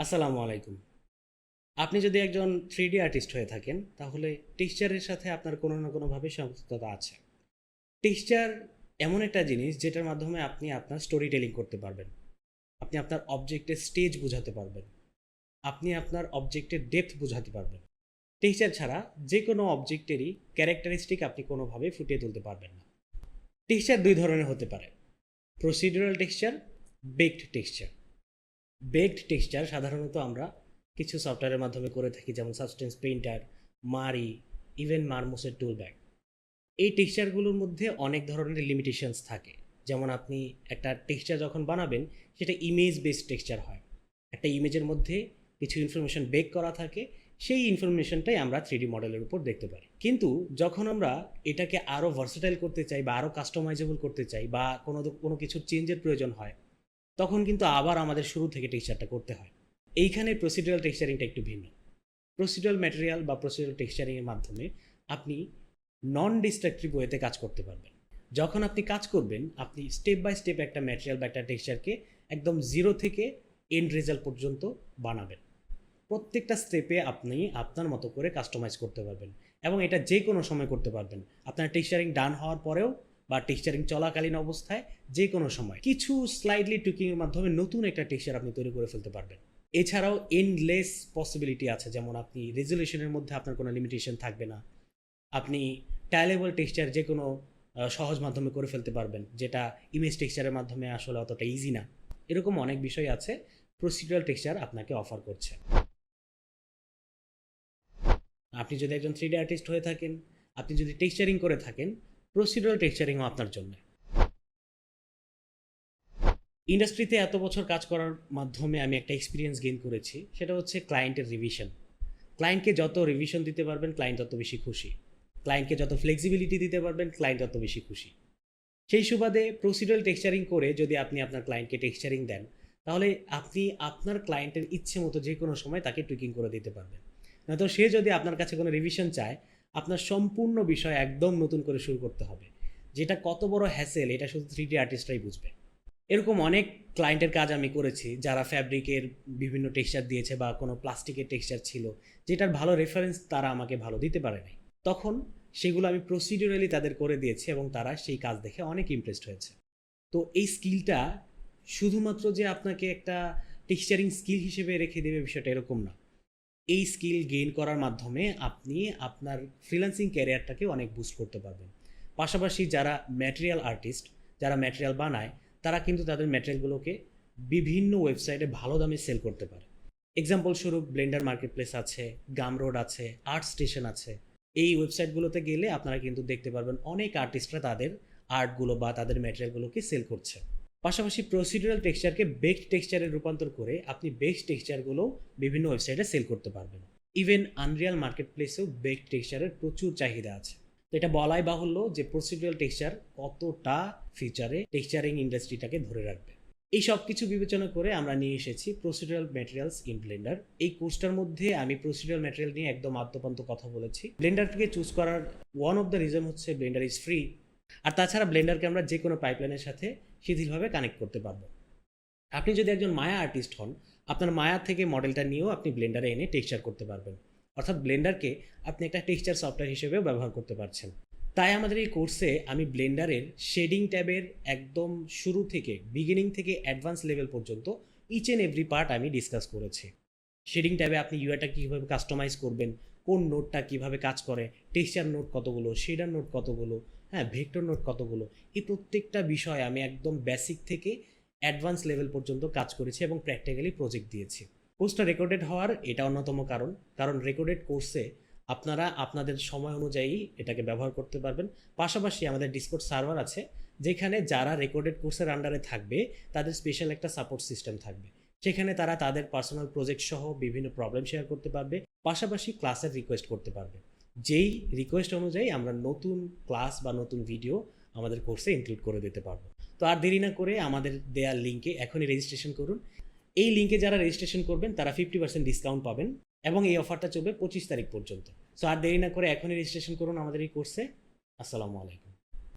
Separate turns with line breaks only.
আসসালামু আলাইকুম। আপনি যদি একজন থ্রি আর্টিস্ট হয়ে থাকেন, তাহলে টেক্সচারের সাথে আপনার কোনো না কোনোভাবে সংযুক্ততা আছে। টেক্সচার এমন একটা জিনিস যেটার মাধ্যমে আপনি আপনার স্টোরি টেলিং করতে পারবেন। আপনি আপনার অবজেক্টের স্টেজ বোঝাতে পারবেন। আপনি আপনার অবজেক্টের ডেপথ বোঝাতে পারবেন। টেক্সচার ছাড়া যে কোনো অবজেক্টেরই ক্যারেক্টারিস্টিক আপনি কোনোভাবে ফুটিয়ে তুলতে পারবেন না। টেক্সচার দুই ধরনের হতে পারে। Procedural texture baked texture baked texture সাধারণত আমরা কিছু সফটওয়্যারের মাধ্যমে করে থাকি, যেমন সাবস্টেন্স পেইন্টার মারি ইভেন মারমোসের টুল ব্যাগ এই টেক্সচারগুলোর মধ্যে অনেক ধরনের লিমিটেশনস থাকে। যেমন আপনি একটা টেক্সচার যখন বানাবেন, সেটা ইমেজ বেসড টেক্সচার হয়। একটা ইমেজের মধ্যে কিছু ইনফরমেশন বেক করা থাকে, সেই ইনফরমেশনটাই আমরা থ্রি মডেলের উপর দেখতে পারি। কিন্তু যখন আমরা এটাকে আরও ভার্সেটাইল করতে চাই বা আরও কাস্টমাইজেবল করতে চাই বা কোনো কোনো কিছুর চেঞ্জের প্রয়োজন হয় তখন কিন্তু আবার আমাদের শুরু থেকে টেক্সচারটা করতে হয়। এইখানে প্রসিডিউরাল টেক্সচারিংটা একটু ভিন্ন। প্রসিডিউরাল ম্যাটেরিয়াল বা প্রসিডিউরাল টেক্সচারিংয়ের মাধ্যমে আপনি নন ডিস্ট্রাকটিভ ওয়েতে কাজ করতে পারবেন। যখন আপনি কাজ করবেন, আপনি স্টেপ বাই স্টেপ একটা ম্যাটেরিয়াল বা একটা টেক্সচারকে একদম জিরো থেকে এন্ড রেজাল্ট পর্যন্ত বানাবেন। প্রত্যেকটা স্টেপে আপনি আপনার মতো করে কাস্টমাইজ করতে পারবেন এবং এটা যে কোনো সময় করতে পারবেন। আপনার টেক্সচারিং ডান হওয়ার পরেও বা টেক্সচারিং চলাকালীন অবস্থায় যে কোনো সময় কিছু স্লাইডলি টুকিংয়ের মাধ্যমে নতুন একটা টেক্সচার আপনি তৈরি করে ফেলতে পারবেন। এছাড়াও এন্ডলেস পসিবিলিটি আছে, যেমন আপনি রেজলিউশনের মধ্যে আপনার কোনো লিমিটেশন থাকবে না। আপনি টাইলেবল টেক্সচার যে কোনো সহজ মাধ্যমে করে ফেলতে পারবেন, যেটা ইমেজ টেক্সচারের মাধ্যমে আসলে অতটা ইজি না। এরকম অনেক বিষয় আছে প্রসিডিউরাল টেক্সচার আপনাকে অফার করছে। আপনি যদি একজন থ্রি আর্টিস্ট হয়ে থাকেন, আপনি যদি টেক্সচারিং করে থাকেন প্রসিডিউরাল টেক্সচারিংও আপনার জন্য। ইন্ডাস্ট্রিতে এত বছর কাজ করার মাধ্যমে আমি একটা এক্সপিরিয়েন্স গেইন করেছি, সেটা হচ্ছে ক্লায়েন্টের রিভিশন ক্লায়েন্টকে যত রিভিশন দিতে পারবেন ক্লায়েন্ট তত বেশি খুশি। ক্লায়েন্টকে যত ফ্লেক্সিবিলিটি দিতে পারবেন ক্লায়েন্ট তত বেশি খুশি। সেই সুবাদে প্রসিডিউরাল টেক্সচারিং করে যদি আপনি আপনার ক্লায়েন্টকে টেক্সচারিং দেন, তাহলে আপনি আপনার ক্লায়েন্টের ইচ্ছে মতো যে কোনো সময় তাকে টুইকিং করে দিতে পারবেন। নয়তো সে যদি আপনার কাছে কোনো রিভিশন চায় আপনার সম্পূর্ণ বিষয় একদম নতুন করে শুরু করতে হবে। যেটা কত বড় হ্যাসেল এটা শুধু থ্রি ডি আর্টিস্টরাই বুঝবে। এরকম অনেক ক্লায়েন্টের কাজ আমি করেছি, যারা ফ্যাব্রিকের বিভিন্ন টেক্সচার দিয়েছে বা কোনো প্লাস্টিকের টেক্সচার ছিল, যেটার ভালো রেফারেন্স তারা আমাকে ভালো দিতে পারে নাই। তখন সেগুলো আমি প্রসিডিউরালি তাদের করে দিয়েছি এবং তারা সেই কাজ দেখে অনেক ইমপ্রেসড হয়েছে। তো এই স্কিলটা শুধুমাত্র যে আপনাকে একটা টেক্সচারিং স্কিল হিসেবে রেখে দেবে বিষয়টা এরকম না। এই স্কিল গেইন করার মাধ্যমে আপনি আপনার ফ্রিল্যান্সিং ক্যারিয়ারটাকে অনেক বুস্ট করতে পারবেন। পাশাপাশি যারা ম্যাটেরিয়াল আর্টিস্ট যারা ম্যাটেরিয়াল বানায়, তারা কিন্তু তাদের ম্যাটেরিয়ালগুলোকে বিভিন্ন ওয়েবসাইটে ভালো দামে সেল করতে পারে। এক্সাম্পল স্বরূপ ব্লেন্ডার মার্কেট প্লেস আছে গাম রোড আছে আর্ট স্টেশন আছে। এই ওয়েবসাইটগুলোতে গেলে আপনারা কিন্তু দেখতে পারবেন অনেক আর্টিস্টরা তাদের আর্টগুলো বা তাদের ম্যাটেরিয়ালগুলোকে সেল করছে। পাশাপাশি প্রসিডিউরাল টেক্সচারকে বেকড টেক্সচারে রূপান্তর করে আপনি বেকড টেক্সচারগুলো বিভিন্ন ওয়েবসাইটে সেল করতে পারবেন। ইভেন আনরিয়াল মার্কেট প্লেসেও বেকড টেক্সচারের প্রচুর চাহিদা আছে। তো এটা বলাই বাহুল্য যে প্রসিডিউরাল টেক্সচার কতটা ফিচারে টেক্সচারিং ইন্ডাস্ট্রিটাকে ধরে রাখবে। এই সব কিছু বিবেচনা করে আমরা নিয়ে এসেছি প্রসিডিউরাল ম্যাটেরিয়ালস ইন ব্লেন্ডার এই কোর্সটার মধ্যে আমি প্রসিডিউরাল ম্যাটেরিয়াল নিয়ে একদম আদ্যপান্ত কথা বলেছি। ব্লেন্ডারকে চুজ করার ওয়ান অফ দ্য রিজন হচ্ছে ব্লেন্ডার ইজ ফ্রি আর তাছাড়া ব্লেন্ডারকে আমরা যে কোনো পাইপলাইনের সাথে শিথিলভাবে কানেক্ট করতে পারব। আপনি যদি একজন মায়া আর্টিস্ট হন, আপনার মায়া থেকে মডেলটা নিয়েও আপনি ব্লেন্ডারে এনে টেক্সচার করতে পারবেন। অর্থাৎ ব্লেন্ডারকে আপনি একটা টেক্সচার সফটওয়্যার হিসেবেও ব্যবহার করতে পারছেন। তাই আমাদের এই কোর্সে আমি ব্লেন্ডারের শেডিং ট্যাবের একদম শুরু থেকে, বিগিনিং থেকে অ্যাডভান্স লেভেল পর্যন্ত ইচ অ্যান্ড এভরি পার্ট আমি ডিসকাস করেছি। শেডিং ট্যাবে আপনি ইউআইটা কীভাবে কাস্টমাইজ করবেন, কোন নোটটা কীভাবে কাজ করে, টেক্সচার নোট কতগুলো, শেডার নোট কতগুলো হ্যাঁ ভেক্টর নোট কতগুলো? এই প্রত্যেকটা বিষয় আমি একদম বেসিক থেকে অ্যাডভান্স লেভেল পর্যন্ত কাজ করেছি এবং প্র্যাকটিক্যালি প্রজেক্ট দিয়েছি। কোর্সটা রেকর্ডেড হওয়ার এটা অন্যতম কারণ। কারণ রেকর্ডেড কোর্সে আপনারা আপনাদের সময় অনুযায়ী এটাকে ব্যবহার করতে পারবেন। পাশাপাশি আমাদের ডিসকোড সার্ভার আছে, যেখানে যারা রেকর্ডেড কোর্সের আন্ডারে থাকবে, তাদের স্পেশাল একটা সাপোর্ট সিস্টেম থাকবে। সেখানে তারা তাদের পার্সোনাল প্রজেক্ট সহ বিভিন্ন প্রবলেম শেয়ার করতে পারবে। পাশাপাশি ক্লাসের রিকোয়েস্ট করতে পারবে। যেই রিকোয়েস্ট অনুযায়ী আমরা নতুন ক্লাস বা নতুন ভিডিও আমাদের কোর্সে ইনক্লুড করে দিতে পারব। তো আর দেরি না করে আমাদের দেয়ার লিঙ্কে এখনই রেজিস্ট্রেশন করুন। এই লিঙ্কে যারা রেজিস্ট্রেশন করবেন, তারা ফিফটি পার্সেন্ট ডিসকাউন্ট পাবেন এবং এই অফারটা চলবে পঁচিশ তারিখ পর্যন্ত। সো আর দেরি না করে এখনই রেজিস্ট্রেশন করুন আমাদের এই কোর্সে আসসালামু আলাইকুম।